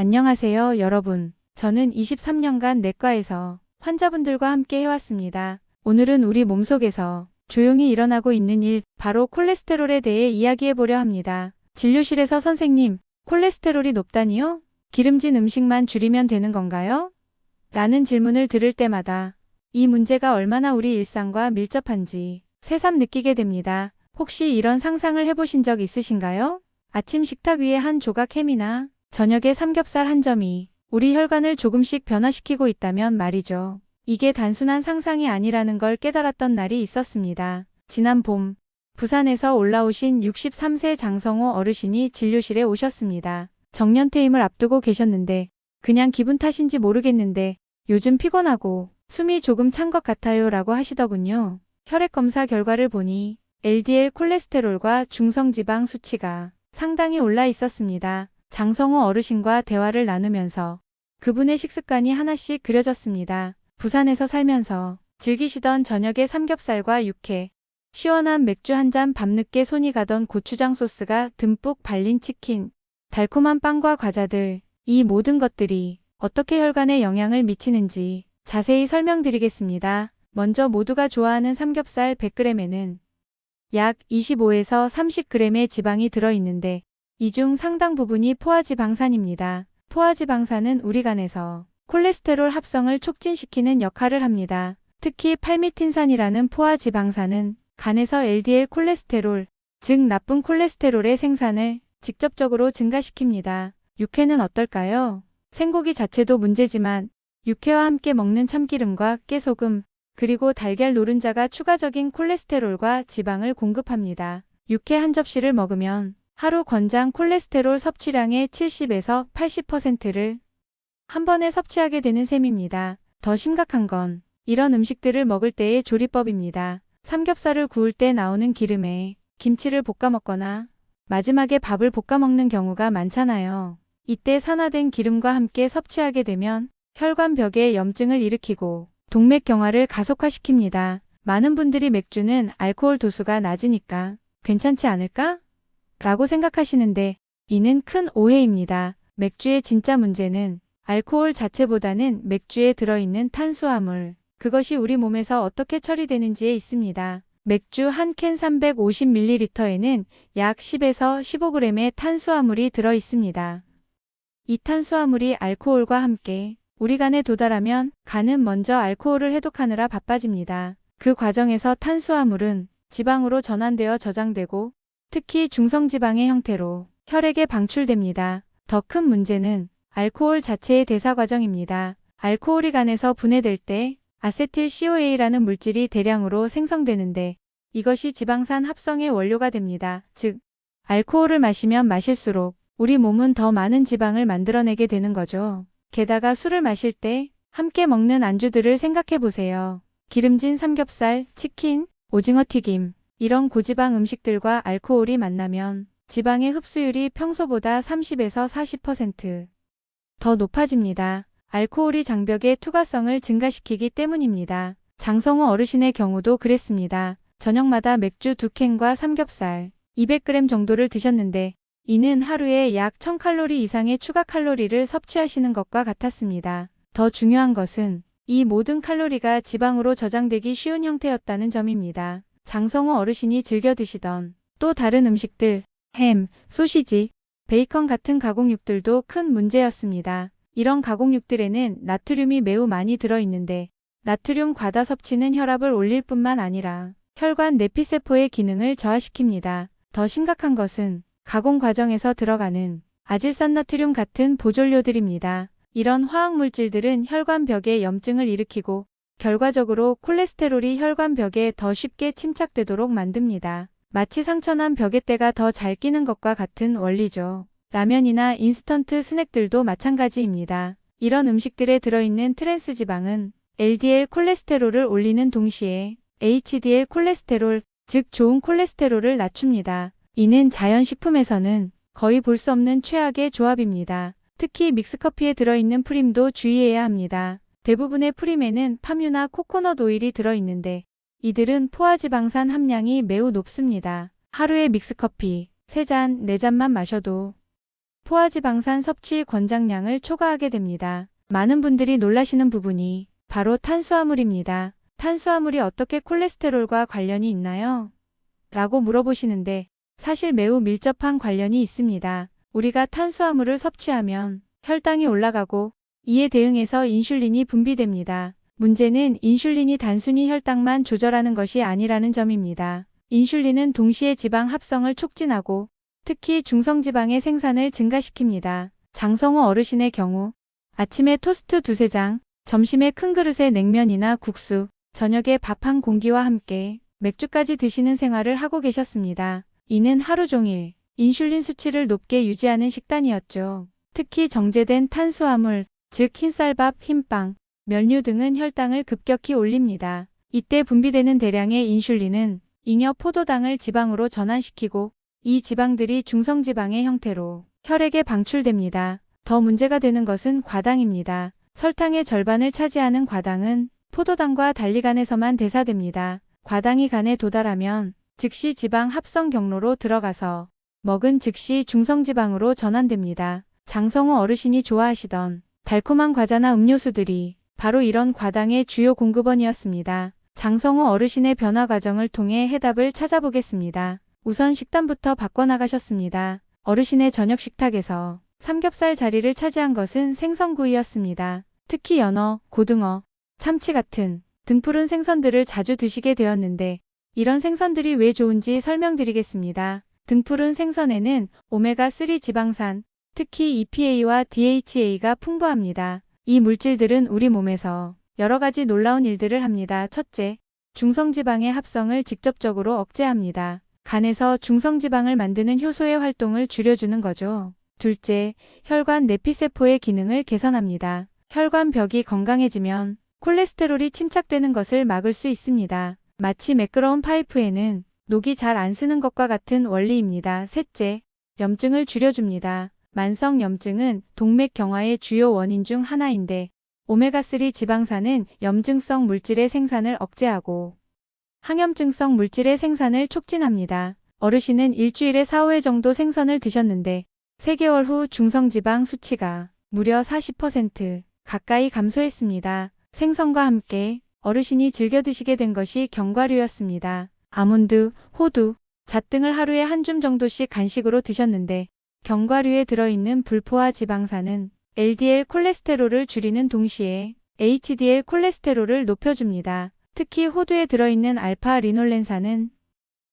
안녕하세요, 여러분. 저는 23년간 내과에서 환자분들과 함께 해왔습니다. 오늘은 우리 몸속에서 조용히 일어나고 있는 일, 바로 콜레스테롤에 대해 이야기해보려 합니다. 진료실에서 선생님, 콜레스테롤이 높다니요? 기름진 음식만 줄이면 되는 건가요? 라는 질문을 들을 때마다 이 문제가 얼마나 우리 일상과 밀접한지 새삼 느끼게 됩니다. 혹시 이런 상상을 해보신 적 있으신가요? 아침 식탁 위에 한 조각 햄이나 저녁에 삼겹살 한 점이 우리 혈관을 조금씩 변화시키고 있다면 말이죠. 이게 단순한 상상이 아니라는 걸 깨달았던 날이 있었습니다. 지난 봄, 부산에서 올라오신 63세 장성호 어르신이 진료실에 오셨습니다. 정년퇴임을 앞두고 계셨는데 그냥 기분 탓인지 모르겠는데 요즘 피곤하고 숨이 조금 찬 것 같아요 라고 하시더군요. 혈액 검사 결과를 보니 LDL 콜레스테롤과 중성지방 수치가 상당히 올라 있었습니다. 장성호 어르신과 대화를 나누면서 그분의 식습관이 하나씩 그려졌습니다. 부산에서 살면서 즐기시던 저녁에 삼겹살과 육회, 시원한 맥주 한 잔 밤늦게 손이 가던 고추장 소스가 듬뿍 발린 치킨, 달콤한 빵과 과자들, 이 모든 것들이 어떻게 혈관에 영향을 미치는지 자세히 설명드리겠습니다. 먼저 모두가 좋아하는 삼겹살 100g에는 약 25에서 30g의 지방이 들어있는데 이 중 상당 부분이 포화지방산입니다. 포화지방산은 우리 간에서 콜레스테롤 합성을 촉진시키는 역할을 합니다. 특히 팔미틴산이라는 포화지방산은 간에서 LDL 콜레스테롤, 즉 나쁜 콜레스테롤의 생산을 직접적으로 증가시킵니다. 육회는 어떨까요? 생고기 자체도 문제지만 육회와 함께 먹는 참기름과 깨소금, 그리고 달걀 노른자가 추가적인 콜레스테롤과 지방을 공급합니다. 육회 한 접시를 먹으면 하루 권장 콜레스테롤 섭취량의 70에서 80%를 한 번에 섭취하게 되는 셈입니다. 더 심각한 건 이런 음식들을 먹을 때의 조리법입니다. 삼겹살을 구울 때 나오는 기름에 김치를 볶아 먹거나 마지막에 밥을 볶아 먹는 경우가 많잖아요. 이때 산화된 기름과 함께 섭취하게 되면 혈관벽에 염증을 일으키고 동맥경화를 가속화시킵니다. 많은 분들이 맥주는 알코올 도수가 낮으니까 괜찮지 않을까? 라고 생각하시는데 이는 큰 오해입니다. 맥주의 진짜 문제는 알코올 자체보다는 맥주에 들어있는 탄수화물, 그것이 우리 몸에서 어떻게 처리되는지에 있습니다. 맥주 한 캔 350ml에는 약 10에서 15g의 탄수화물이 들어 있습니다. 이 탄수화물이 알코올과 함께 우리 간에 도달하면 간은 먼저 알코올을 해독하느라 바빠집니다. 그 과정에서 탄수화물은 지방으로 전환되어 저장되고 특히 중성지방의 형태로 혈액에 방출됩니다. 더 큰 문제는 알코올 자체의 대사 과정입니다. 알코올이 간에서 분해될 때 아세틸 COA라는 물질이 대량으로 생성되는데 이것이 지방산 합성의 원료가 됩니다. 즉, 알코올을 마시면 마실수록 우리 몸은 더 많은 지방을 만들어내게 되는 거죠. 게다가 술을 마실 때 함께 먹는 안주들을 생각해 보세요. 기름진 삼겹살, 치킨, 오징어 튀김, 이런 고지방 음식들과 알코올이 만나면 지방의 흡수율이 평소보다 30에서 40%더 높아집니다. 알코올이 장벽의 투과성을 증가시키기 때문입니다. 장성호 어르신의 경우도 그랬습니다. 저녁마다 맥주 두 캔과 삼겹살 200g 정도를 드셨는데 이는 하루에 약 1000칼로리 이상의 추가 칼로리를 섭취하시는 것과 같았습니다. 더 중요한 것은 이 모든 칼로리가 지방으로 저장되기 쉬운 형태였다는 점입니다. 장성호 어르신이 즐겨 드시던 또 다른 음식들, 햄, 소시지, 베이컨 같은 가공육들도 큰 문제였습니다. 이런 가공육들에는 나트륨이 매우 많이 들어있는데 나트륨 과다 섭취는 혈압을 올릴 뿐만 아니라 혈관 내피세포의 기능을 저하시킵니다. 더 심각한 것은 가공 과정에서 들어가는 아질산나트륨 같은 보존료들입니다. 이런 화학물질들은 혈관 벽에 염증을 일으키고 결과적으로 콜레스테롤이 혈관벽에 더 쉽게 침착되도록 만듭니다. 마치 상처난 벽에때가 더 잘 끼는 것과 같은 원리죠. 라면이나 인스턴트 스낵들도 마찬가지입니다. 이런 음식들에 들어있는 트랜스 지방은 LDL 콜레스테롤을 올리는 동시에 HDL 콜레스테롤, 즉 좋은 콜레스테롤을 낮춥니다. 이는 자연식품에서는 거의 볼 수 없는 최악의 조합입니다. 특히 믹스커피에 들어있는 프림도 주의해야 합니다. 대부분의 프림에는 파뮤나 코코넛 오일이 들어있는데 이들은 포화지방산 함량이 매우 높습니다. 하루에 믹스커피 3잔, 4잔만 마셔도 포화지방산 섭취 권장량을 초과하게 됩니다. 많은 분들이 놀라시는 부분이 바로 탄수화물입니다. 탄수화물이 어떻게 콜레스테롤과 관련이 있나요? 라고 물어보시는데 사실 매우 밀접한 관련이 있습니다. 우리가 탄수화물을 섭취하면 혈당이 올라가고 이에 대응해서 인슐린이 분비됩니다. 문제는 인슐린이 단순히 혈당만 조절하는 것이 아니라는 점입니다. 인슐린은 동시에 지방 합성을 촉진하고 특히 중성지방의 생산을 증가시킵니다. 장성호 어르신의 경우 아침에 토스트 두세 장, 점심에 큰 그릇에 냉면이나 국수, 저녁에 밥 한 공기와 함께 맥주까지 드시는 생활을 하고 계셨습니다. 이는 하루 종일 인슐린 수치를 높게 유지하는 식단이었죠. 특히 정제된 탄수화물, 즉 흰쌀밥, 흰빵, 면류 등은 혈당을 급격히 올립니다. 이때 분비되는 대량의 인슐린은 잉여 포도당을 지방으로 전환시키고 이 지방들이 중성지방의 형태로 혈액에 방출됩니다. 더 문제가 되는 것은 과당입니다. 설탕의 절반을 차지하는 과당은 포도당과 달리 간에서만 대사됩니다. 과당이 간에 도달하면 즉시 지방 합성 경로로 들어가서 먹은 즉시 중성지방으로 전환됩니다. 장성호 어르신이 좋아하시던 달콤한 과자나 음료수들이 바로 이런 과당의 주요 공급원이었습니다. 장성호 어르신의 변화 과정을 통해 해답을 찾아보겠습니다. 우선 식단부터 바꿔나가셨습니다. 어르신의 저녁 식탁에서 삼겹살 자리를 차지한 것은 생선구이였습니다. 특히 연어, 고등어, 참치 같은 등푸른 생선들을 자주 드시게 되었는데 이런 생선들이 왜 좋은지 설명드리겠습니다. 등푸른 생선에는 오메가3 지방산, 특히 EPA와 DHA가 풍부합니다. 이 물질들은 우리 몸에서 여러 가지 놀라운 일들을 합니다. 첫째, 중성지방의 합성을 직접적으로 억제합니다. 간에서 중성지방을 만드는 효소의 활동을 줄여주는 거죠. 둘째, 혈관 내피세포의 기능을 개선합니다. 혈관 벽이 건강해지면 콜레스테롤이 침착되는 것을 막을 수 있습니다. 마치 매끄러운 파이프에는 녹이 잘 안 쓰는 것과 같은 원리입니다. 셋째, 염증을 줄여줍니다. 만성 염증은 동맥 경화의 주요 원인 중 하나인데 오메가3 지방산은 염증성 물질의 생산을 억제하고 항염증성 물질의 생산을 촉진합니다. 어르신은 일주일에 4, 5회 정도 생선을 드셨는데 3개월 후 중성지방 수치가 무려 40% 가까이 감소했습니다. 생선과 함께 어르신이 즐겨 드시게 된 것이 견과류였습니다. 아몬드, 호두, 잣 등을 하루에 한 줌 정도씩 간식으로 드셨는데 견과류에 들어있는 불포화 지방산은 LDL 콜레스테롤을 줄이는 동시에 HDL 콜레스테롤을 높여줍니다. 특히 호두에 들어있는 알파 리놀렌산은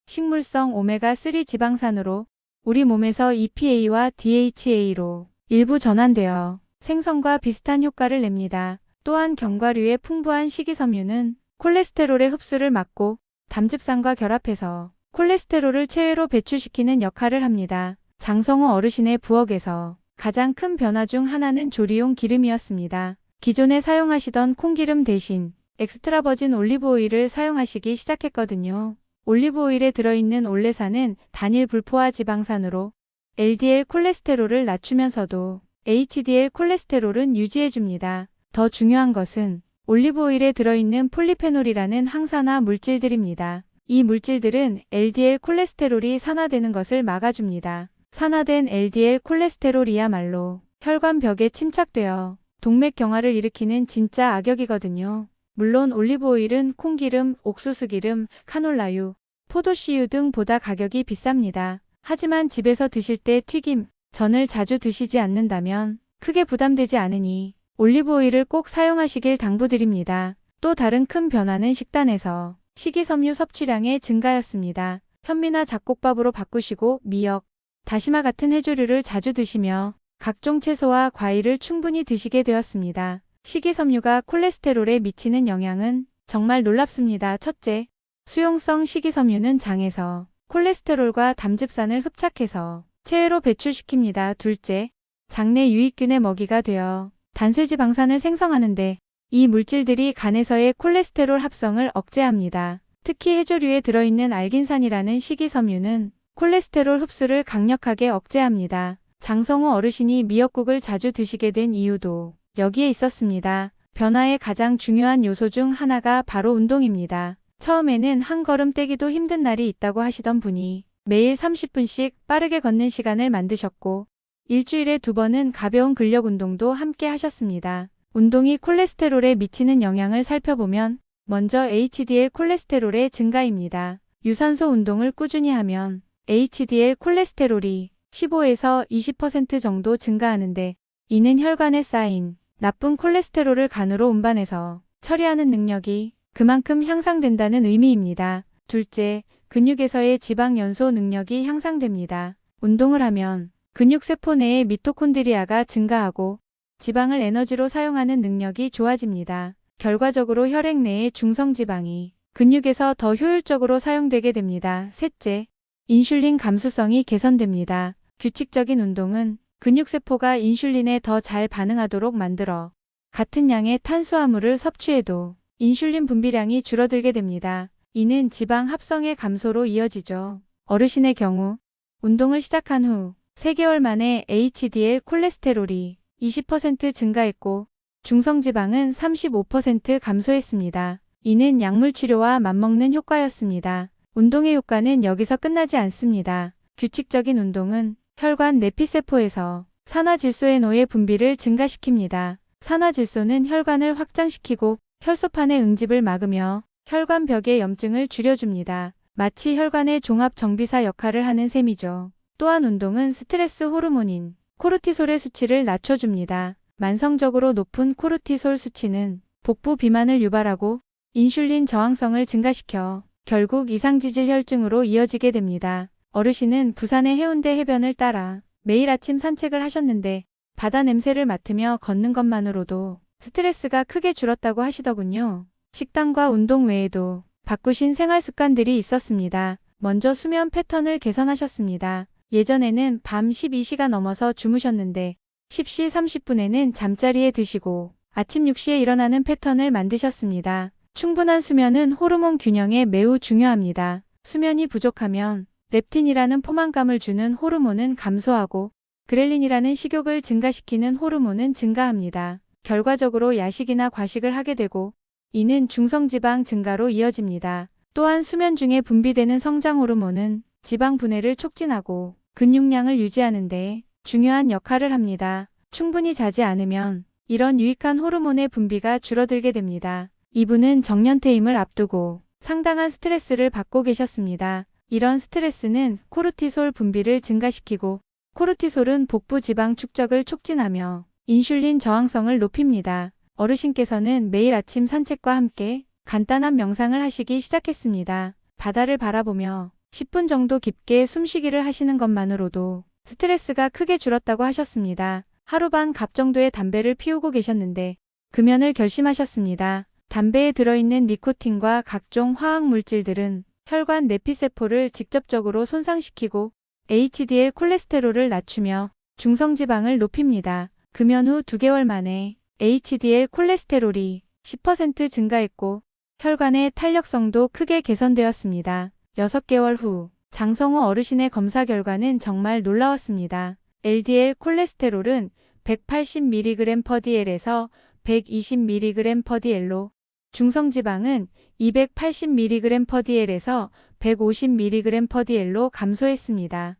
식물성 오메가3 지방산으로 우리 몸에서 EPA와 DHA로 일부 전환되어 생선과 비슷한 효과를 냅니다. 또한 견과류의 풍부한 식이섬유는 콜레스테롤의 흡수를 막고 담즙산과 결합해서 콜레스테롤을 체외로 배출시키는 역할을 합니다. 장성호 어르신의 부엌에서 가장 큰 변화 중 하나는 조리용 기름이었습니다. 기존에 사용하시던 콩기름 대신 엑스트라 버진 올리브 오일을 사용하시기 시작했거든요. 올리브 오일에 들어있는 올레산은 단일 불포화 지방산으로 LDL 콜레스테롤을 낮추면서도 HDL 콜레스테롤은 유지해줍니다. 더 중요한 것은 올리브 오일에 들어있는 폴리페놀이라는 항산화 물질들입니다. 이 물질들은 LDL 콜레스테롤이 산화되는 것을 막아줍니다. 산화된 LDL 콜레스테롤이야말로 혈관 벽에 침착되어 동맥 경화를 일으키는 진짜 악역이거든요. 물론 올리브 오일은 콩기름, 옥수수기름, 카놀라유, 포도씨유 등 보다 가격이 비쌉니다. 하지만 집에서 드실 때 튀김, 전을 자주 드시지 않는다면 크게 부담되지 않으니 올리브 오일을 꼭 사용하시길 당부드립니다. 또 다른 큰 변화는 식단에서 식이섬유 섭취량의 증가였습니다. 현미나 잡곡밥으로 바꾸시고 미역, 다시마 같은 해조류를 자주 드시며 각종 채소와 과일을 충분히 드시게 되었습니다. 식이섬유가 콜레스테롤에 미치는 영향은 정말 놀랍습니다. 첫째, 수용성 식이섬유는 장에서 콜레스테롤과 담즙산을 흡착해서 체외로 배출시킵니다. 둘째, 장내 유익균의 먹이가 되어 단쇠지방산을 생성하는데 이 물질들이 간에서의 콜레스테롤 합성을 억제합니다. 특히 해조류에 들어있는 알긴산이라는 식이섬유는 콜레스테롤 흡수를 강력하게 억제합니다. 장성호 어르신이 미역국을 자주 드시게 된 이유도 여기에 있었습니다. 변화의 가장 중요한 요소 중 하나가 바로 운동입니다. 처음에는 한 걸음 떼기도 힘든 날이 있다고 하시던 분이 매일 30분씩 빠르게 걷는 시간을 만드셨고 일주일에 두 번은 가벼운 근력 운동도 함께 하셨습니다. 운동이 콜레스테롤에 미치는 영향을 살펴보면 먼저 HDL 콜레스테롤의 증가입니다. 유산소 운동을 꾸준히 하면 HDL 콜레스테롤이 15에서 20% 정도 증가하는데 이는 혈관에 쌓인 나쁜 콜레스테롤을 간으로 운반해서 처리하는 능력이 그만큼 향상된다는 의미입니다. 둘째, 근육에서의 지방 연소 능력이 향상됩니다. 운동을 하면 근육세포 내의 미토콘드리아가 증가하고 지방을 에너지로 사용하는 능력이 좋아집니다. 결과적으로 혈액 내의 중성지방이 근육에서 더 효율적으로 사용되게 됩니다. 셋째, 인슐린 감수성이 개선됩니다. 규칙적인 운동은 근육세포가 인슐린에 더 잘 반응하도록 만들어 같은 양의 탄수화물을 섭취해도 인슐린 분비량이 줄어들게 됩니다. 이는 지방 합성의 감소로 이어지죠. 어르신의 경우 운동을 시작한 후 3개월 만에 HDL 콜레스테롤이 20% 증가했고 중성지방은 35% 감소했습니다. 이는 약물 치료와 맞먹는 효과였습니다. 운동의 효과는 여기서 끝나지 않습니다. 규칙적인 운동은 혈관 내피세포에서 산화질소의 분비를 증가시킵니다. 산화질소는 혈관을 확장시키고 혈소판의 응집을 막으며 혈관 벽의 염증을 줄여줍니다. 마치 혈관의 종합 정비사 역할을 하는 셈이죠. 또한 운동은 스트레스 호르몬인 코르티솔의 수치를 낮춰줍니다. 만성적으로 높은 코르티솔 수치는 복부 비만을 유발하고 인슐린 저항성을 증가시켜 결국 이상지질 혈증으로 이어지게 됩니다. 어르신은 부산의 해운대 해변을 따라 매일 아침 산책을 하셨는데 바다 냄새를 맡으며 걷는 것만으로도 스트레스가 크게 줄었다고 하시더군요. 식단과 운동 외에도 바꾸신 생활 습관들이 있었습니다. 먼저 수면 패턴을 개선하셨습니다. 예전에는 밤 12시가 넘어서 주무셨는데 10시 30분에는 잠자리에 드시고 아침 6시에 일어나는 패턴을 만드셨습니다. 충분한 수면은 호르몬 균형에 매우 중요합니다. 수면이 부족하면 렙틴이라는 포만감을 주는 호르몬은 감소하고 그렐린이라는 식욕을 증가시키는 호르몬은 증가합니다. 결과적으로 야식이나 과식을 하게 되고 이는 중성지방 증가로 이어집니다. 또한 수면 중에 분비되는 성장 호르몬은 지방 분해를 촉진하고 근육량을 유지하는 데 중요한 역할을 합니다. 충분히 자지 않으면 이런 유익한 호르몬의 분비가 줄어들게 됩니다. 이분은 정년퇴임을 앞두고 상당한 스트레스를 받고 계셨습니다. 이런 스트레스는 코르티솔 분비를 증가시키고 코르티솔은 복부 지방 축적을 촉진하며 인슐린 저항성을 높입니다. 어르신께서는 매일 아침 산책과 함께 간단한 명상을 하시기 시작했습니다. 바다를 바라보며 10분 정도 깊게 숨쉬기를 하시는 것만으로도 스트레스가 크게 줄었다고 하셨습니다. 하루 반 갑 정도의 담배를 피우고 계셨는데 금연을 결심하셨습니다. 담배에 들어있는 니코틴과 각종 화학 물질들은 혈관 내피세포를 직접적으로 손상시키고 HDL 콜레스테롤을 낮추며 중성지방을 높입니다. 금연 후 2개월 만에 HDL 콜레스테롤이 10% 증가했고 혈관의 탄력성도 크게 개선되었습니다. 6개월 후 장성호 어르신의 검사 결과는 정말 놀라웠습니다. LDL 콜레스테롤은 180mg/dl에서 120mg/dl로 중성지방은 280mg/dl에서 150mg/dl로 감소했습니다.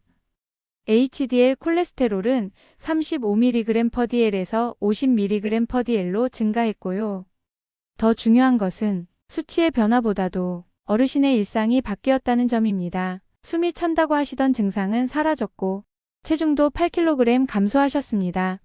HDL 콜레스테롤은 35mg/dl에서 50mg/dl로 증가했고요. 더 중요한 것은 수치의 변화보다도 어르신의 일상이 바뀌었다는 점입니다. 숨이 찬다고 하시던 증상은 사라졌고 체중도 8kg 감소하셨습니다.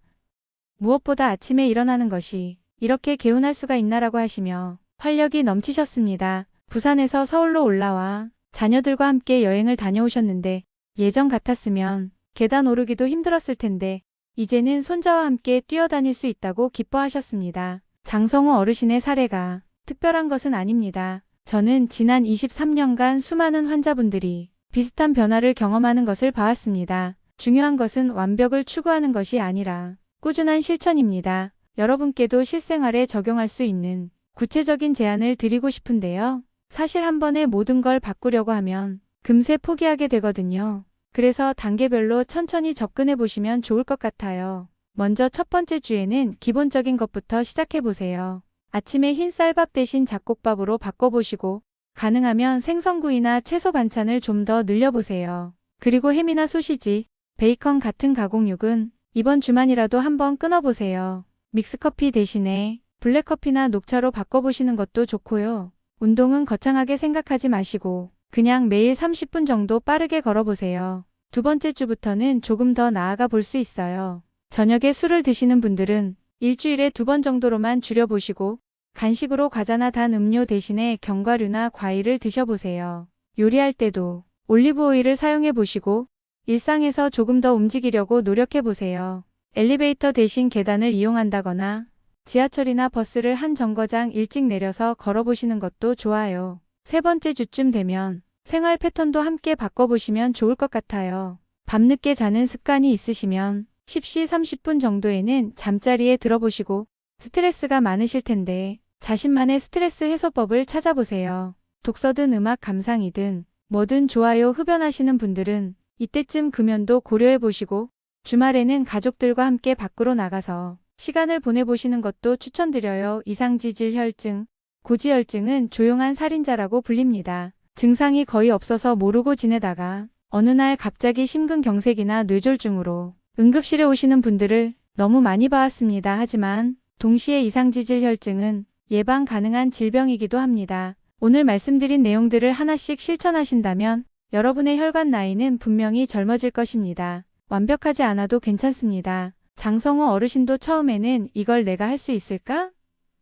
무엇보다 아침에 일어나는 것이 이렇게 개운할 수가 있나라고 하시며 활력이 넘치셨습니다. 부산에서 서울로 올라와 자녀들과 함께 여행을 다녀오셨는데 예전 같았으면 계단 오르기도 힘들었을 텐데 이제는 손자와 함께 뛰어다닐 수 있다고 기뻐하셨습니다. 장성호 어르신의 사례가 특별한 것은 아닙니다. 저는 지난 23년간 수많은 환자분들이 비슷한 변화를 경험하는 것을 봐왔습니다. 중요한 것은 완벽을 추구하는 것이 아니라 꾸준한 실천입니다. 여러분께도 실생활에 적용할 수 있는 구체적인 제안을 드리고 싶은데요. 사실 한 번에 모든 걸 바꾸려고 하면 금세 포기하게 되거든요. 그래서 단계별로 천천히 접근해 보시면 좋을 것 같아요. 먼저 첫 번째 주에는 기본적인 것부터 시작해 보세요. 아침에 흰 쌀밥 대신 잡곡밥으로 바꿔보시고 가능하면 생선구이나 채소 반찬을 좀 더 늘려보세요. 그리고 햄이나 소시지, 베이컨 같은 가공육은 이번 주만이라도 한번 끊어보세요. 믹스커피 대신에 블랙커피나 녹차로 바꿔보시는 것도 좋고요. 운동은 거창하게 생각하지 마시고 그냥 매일 30분 정도 빠르게 걸어보세요. 두 번째 주부터는 조금 더 나아가 볼 수 있어요. 저녁에 술을 드시는 분들은 일주일에 두 번 정도로만 줄여보시고 간식으로 과자나 단 음료 대신에 견과류나 과일을 드셔보세요. 요리할 때도 올리브 오일을 사용해 보시고 일상에서 조금 더 움직이려고 노력해 보세요. 엘리베이터 대신 계단을 이용한다거나 지하철이나 버스를 한 정거장 일찍 내려서 걸어보시는 것도 좋아요. 세 번째 주쯤 되면 생활 패턴도 함께 바꿔보시면 좋을 것 같아요. 밤늦게 자는 습관이 있으시면 10시 30분 정도에는 잠자리에 들어보시고 스트레스가 많으실 텐데 자신만의 스트레스 해소법을 찾아보세요. 독서든 음악 감상이든 뭐든 좋아요 흡연하시는 분들은 이때쯤 금연도 고려해 보시고 주말에는 가족들과 함께 밖으로 나가서 시간을 보내보시는 것도 추천드려요. 이상지질 혈증, 고지혈증은 조용한 살인자라고 불립니다. 증상이 거의 없어서 모르고 지내다가 어느 날 갑자기 심근경색이나 뇌졸중으로 응급실에 오시는 분들을 너무 많이 봐왔습니다. 하지만 동시에 이상지질 혈증은 예방 가능한 질병이기도 합니다. 오늘 말씀드린 내용들을 하나씩 실천하신다면 여러분의 혈관 나이는 분명히 젊어질 것입니다. 완벽하지 않아도 괜찮습니다. 장성호 어르신도 처음에는 이걸 내가 할 수 있을까?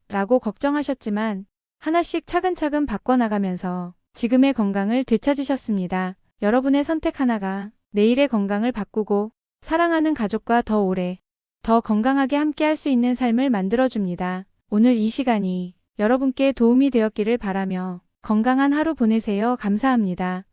라고 걱정하셨지만 하나씩 차근차근 바꿔나가면서 지금의 건강을 되찾으셨습니다. 여러분의 선택 하나가 내일의 건강을 바꾸고 사랑하는 가족과 더 오래, 더 건강하게 함께 할 수 있는 삶을 만들어줍니다. 오늘 이 시간이 여러분께 도움이 되었기를 바라며 건강한 하루 보내세요. 감사합니다.